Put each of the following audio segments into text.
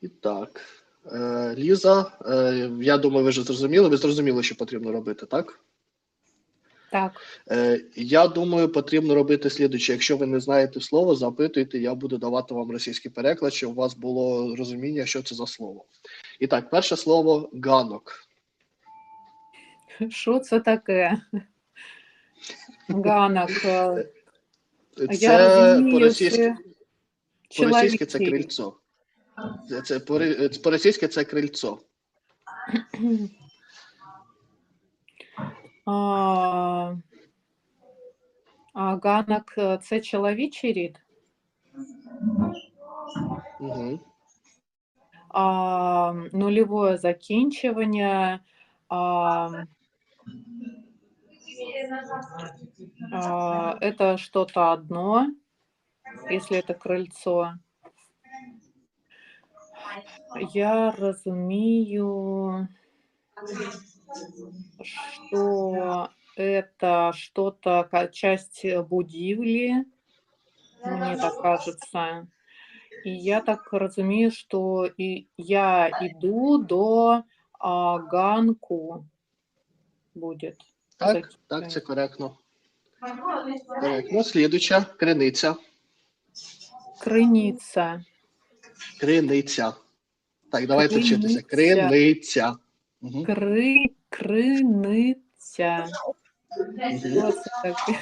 І так. Е, Ліза, е, я думаю, ви вже зрозуміли. Ви зрозуміли, що потрібно робити, так? Так, Е, я думаю, потрібно робити слідуюче. Якщо ви не знаєте слово, запитуйте, я буду давати вам російський переклад, щоб у вас було розуміння, що це за слово. І так, перше слово ганок. що це таке? Ганок. Я Це розумію, по-російськи, це по-російськи це крильцо. Це, це по- по-російськи це крильцо. А, а ганок е, це чоловічий рід? Угу. а, нулевое закінчування, а, а, это что-то одно, если это крыльцо. Я розумію, что это что-то, ка- часть будівлі, мне так кажется. І я так розумію, що і я йду до а, ганку буде. Так, так, це коректно. Коректно. Слідуюча криниця. Криниця. Криниця. Так, давайте вчитися. Криниця. Угу. Кри, криниця. Таке?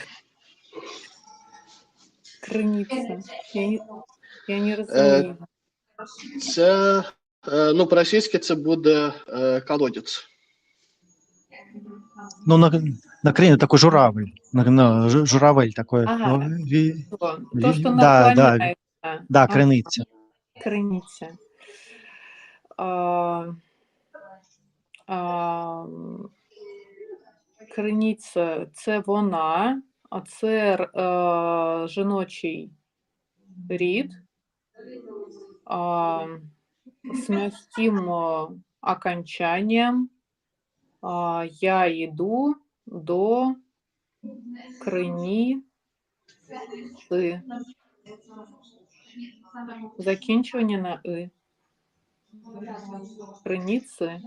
Криниця. Я не, я не розумію. Це, е, ну, по-російськи це буде е, колодець. Ну, на, на Крыме такой журавль. На, на, жу- журавель такой. Ага. Ну, ви- То, то, ві- що да, да, наклоняється. да, криниця. Криниця. Криниця це вона, а це е, жіночий рід. А, з м'яким окончанням я йду до криниці. Закінчування на и. Криниці.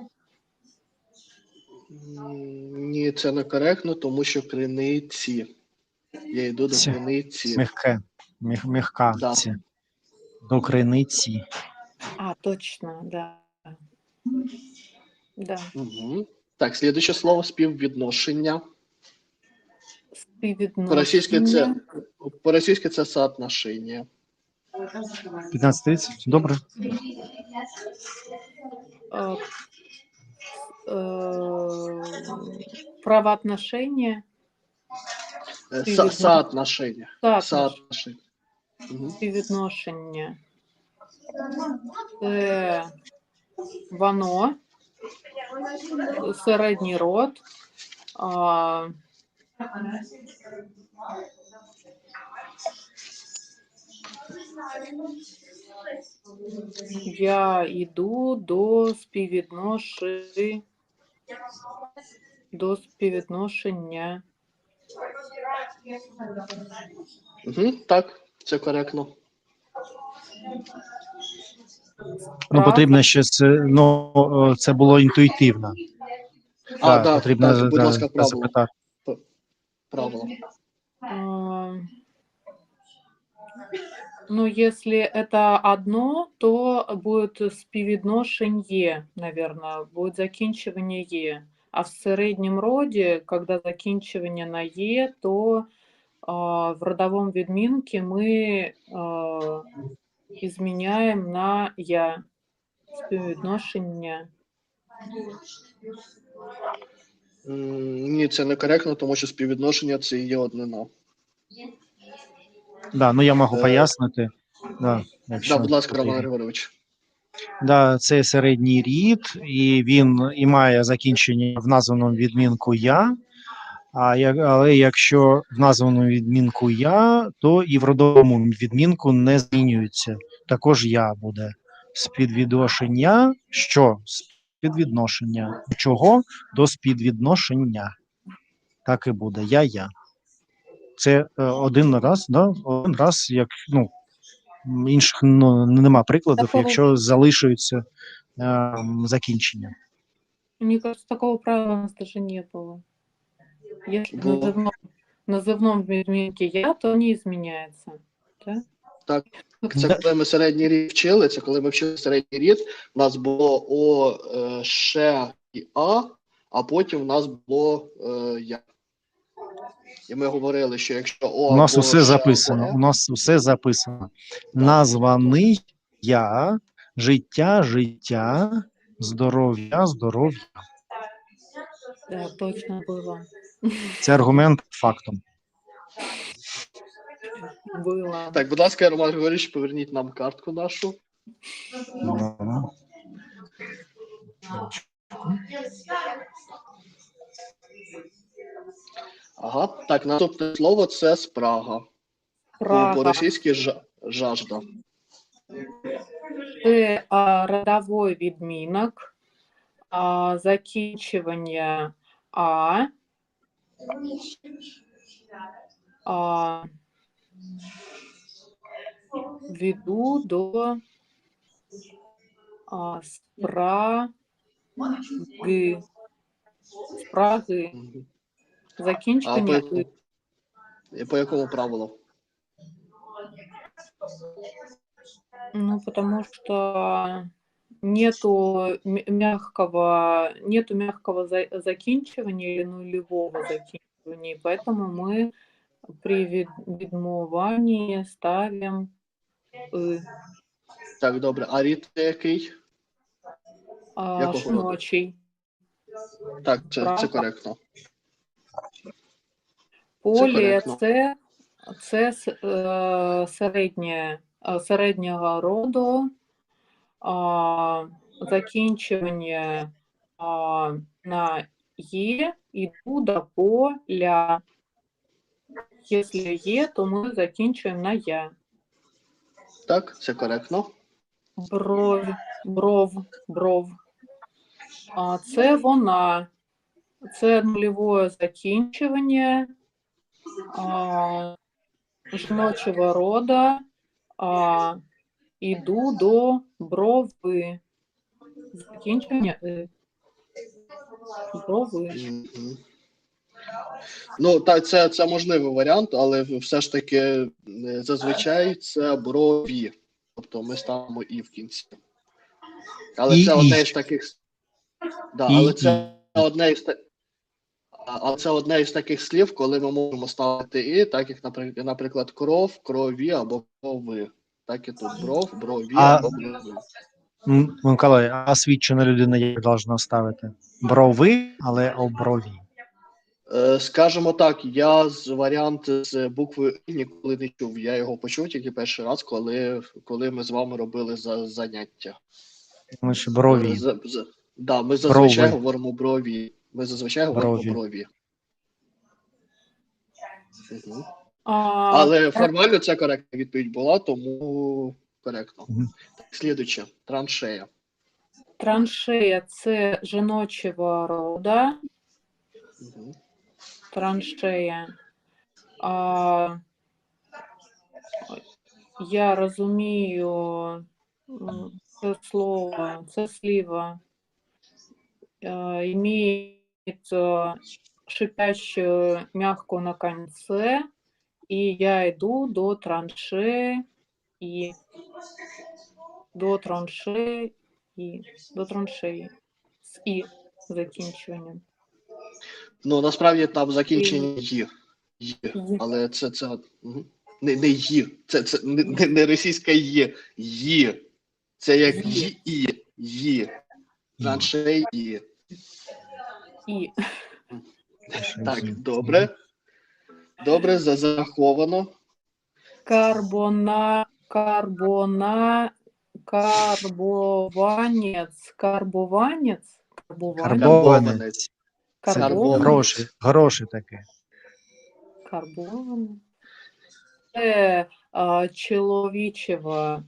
Ні, це не коректно, тому що криниці. Я йду до Ці. криниці. Мягке. Міх, мягка. Да. ці. До криниці. А, точно, да. Да. Угу. Так, слідуюче слово співвідношення. Співвідношення. По-російськи це, по-російськи це соотношення. 15.30. Добре. Е, е, правоотношення. Е, со- Співвідно- Соотношення. Так, Соотношення. Угу. співвідношення. Це воно, середній род. Я йду до співвідношення до співвідношення. Угу. Так, це коректно. Ну, потрібно ще ну, це було інтуїтивно. А, Да, да, потрібно так, будь ласка, правило. запитати. Правило. А, Ну, если это одно, то будет співвідношення, наверное, будет закінчування «е». А в середньому роді, когда закінчування на «е», то а, в родовом відмінку ми а, изменяем на «я». Співвідношення. М, Ні, це не коректно, тому що співвідношення це і є однина. Да, ну я можу Е, пояснити. Да, Да, будь ласка. Роман Григорович. Да, це середній рід, і він і має закінчення в названому відмінку я. А як, але якщо в названому відмінку я, то і в родовому відмінку не змінюється. Також я буде. Спідвідношення, що? Спідвідношення. Чого до спідвідношення. Так і буде. Я я Це е, один раз, да? один раз, як ну, м, інших ну, нема прикладів, Такого- якщо залишуються е, закінчення. Мне кажется, такого правила у нас даже не было. Если в Было. назывном, назывном відмінке я, то не изменяется. Да? Так. Да. Це коли ми середній рід вчили, це коли ми вчили середній рід, у нас було О, е, Ше і А, а потім у нас було е, Я. І ми говорили, що якщо О У нас усе записано. У нас усе записано. Названий я, життя, життя, здоров'я, здоров'я. Да, точно было. Це аргумент фактом. Было. Е. Так, будь ласка, Роман Григорійович, поверніть нам картку нашу. Ну, Ага. Так, наступне слово це спрага. По- Прага. По-російськи жа- жажда. Це а, родовой відмінок, а, закінчування А, а, веду до а, спраги, спраги, Мгм. А по, закінчення і по якому правилу? Ну, потому что нету мягкого, нету мягкого за- закінчування или нулевого закінчування, поэтому мы при від- відмованні ставим «и». Так, добре. А рід який? А, Якого? Так, це, це коректно. Коректно. це, це е, середнє, е, середнього роду, а, закінчування а, на є, іду до поля. Якщо є, то ми закінчуємо на я. Так, це коректно. Бров, бров, бров. А, це вона. Це нульове закінчування а, жіночого рода. А, іду до брови. Закінчення «и». Брови. Мгм. Ну, так, це, це можливий варіант, але все ж таки е, зазвичай це брові. Тобто ми ставимо і в кінці. Але І- це і. одне із таких. Да, І- але це одне із та- а- але це одне із таких слів, коли ми можемо ставити і, так як, наприклад, кров, крові або крови. Так і тут бров, брові А- або брови. Миколай, а освічена людина як должна ставити? Брови, але оброві. Е, Скажімо так, я з варіант з буквою «і» ніколи не чув. Я його почув тільки перший раз, коли, коли ми з вами робили за, заняття. Тому що Е, брові. з- з- да, ми зазвичай Брови. говоримо брові. Ми зазвичай говоримо Брові. брові. Мгм. А, Але формально це коректна відповідь була, тому коректно. Мгм. Так, слідуюче, траншея. Траншея це жіночого рода. Мгм. траншея. А, я розумію це слово, це сліва э, имеет э, шипящую мягкую на конце, и я иду до траншеи и до траншеи и до траншеи з і закінчуванням. Ну, насправді там закінчення. «Ї». «Ї». Але це, це не, не «ї». Це, це не, не, російська «є». «Ї». Це як «Ї». «ї». «Ї». І Так, добре. Добре, за- зараховано. карбона, карбона, карбованець, карбованець, карбованець, Карбованець. Карбованець, гроші, гроші таке. карбованець. Це а, чоловічого,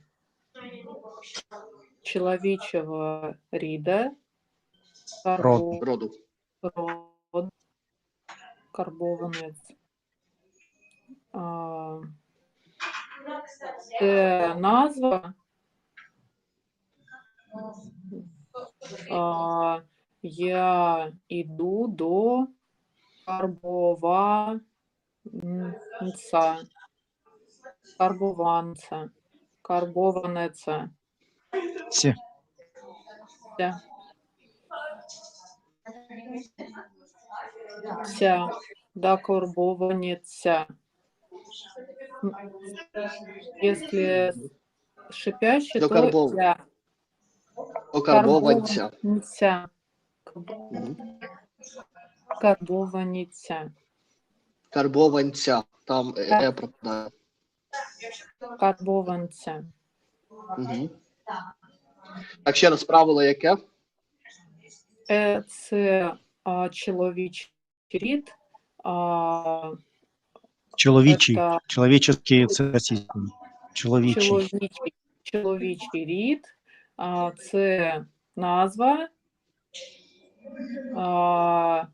чоловічого ріда, карбо, Роду. Карбованець. Це назва. А, я іду до карбованця. Карбованця. Карбованеця. Ці. Ця. Ця. Да, карбованеця. М, Если шипящий, то Докарбов- ця. Карбованця. Карбованиця. Карбованця. Там е, е пропадає. Карбованця. Угу. Так, ще раз правило яке? Е, Це а, чоловічий рід. А, Чоловічий. це Чоловічий це російською. Чоловічий. чоловічий, чоловічий рід. А, Це назва. А,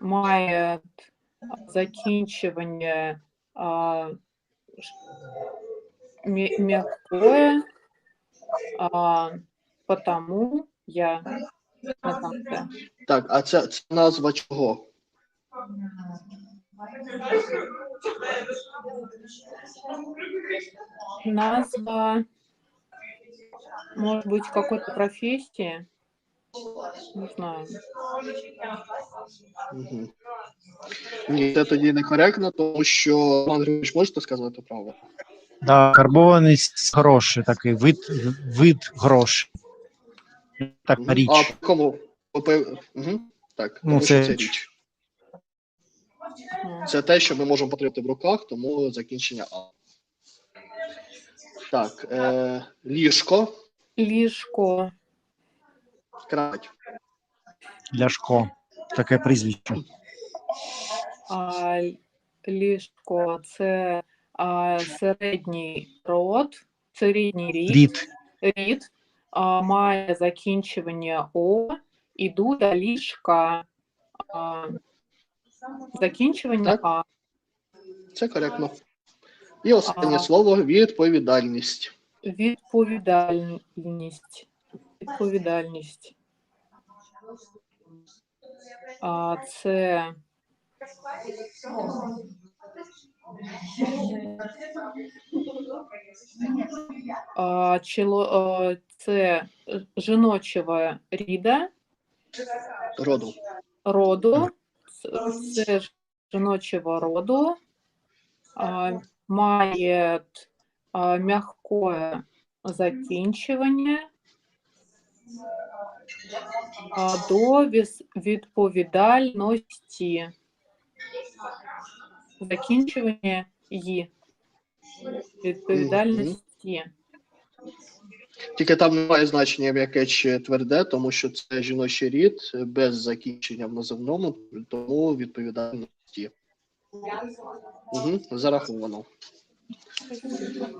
Має закінчування а, ш- м'я- м'якое. А, Потому я Так, а це, це назва чого? Назва, может быть, какой-то профессии. Не знаю. Угу. Ні, це тоді некоректно, тому що Роман Григорович, можете сказати правило? Да, карбованість гроші, такий вид, вид грошей. Так, Мгм. річ. А кому? Угу. Так, Ну, це це річ. Це те, що ми можемо потримати в руках, тому закінчення А. Так, е, ліжко, Лишко. кровать. Ляшко. Таке прізвище. А, ліжко це а, середній род, середній рід, Рід. рід а, має закінчування О, іду до ліжка. А, закінчування Так. А. Це коректно. І останнє А. слово відповідальність. Відповідальність. Відповідальність. А, це а, чоло, а, це жіночого ріда, Роду. роду. Це- жіночого роду. Має а, закінчування. До відповідальності. Закінчування «ї». Відповідальності. Тільки там немає значення м'яке чи тверде, тому що це жіночий рід без закінчення в називному, тому відповідальності. Угу, зараховано.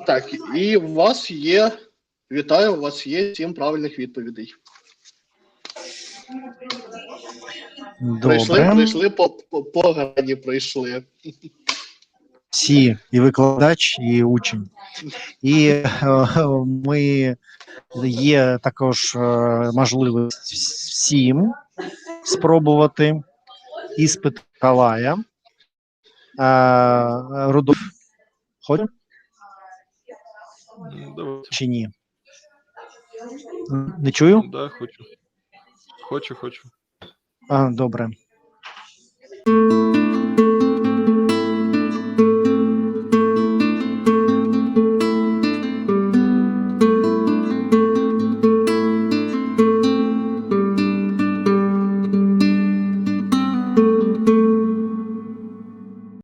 Так, і у вас є. Вітаю, у вас є сім правильних відповідей. Добре. пройшли по, по, по грані пройшли. Всі, і викладач, і учень. І е, ми є також е, можливість всім спробувати іспит Калая. Рудольф, ходимо Давайте. чи ні? Не чую? Да, хочу. Хочу, хочу. А, добре.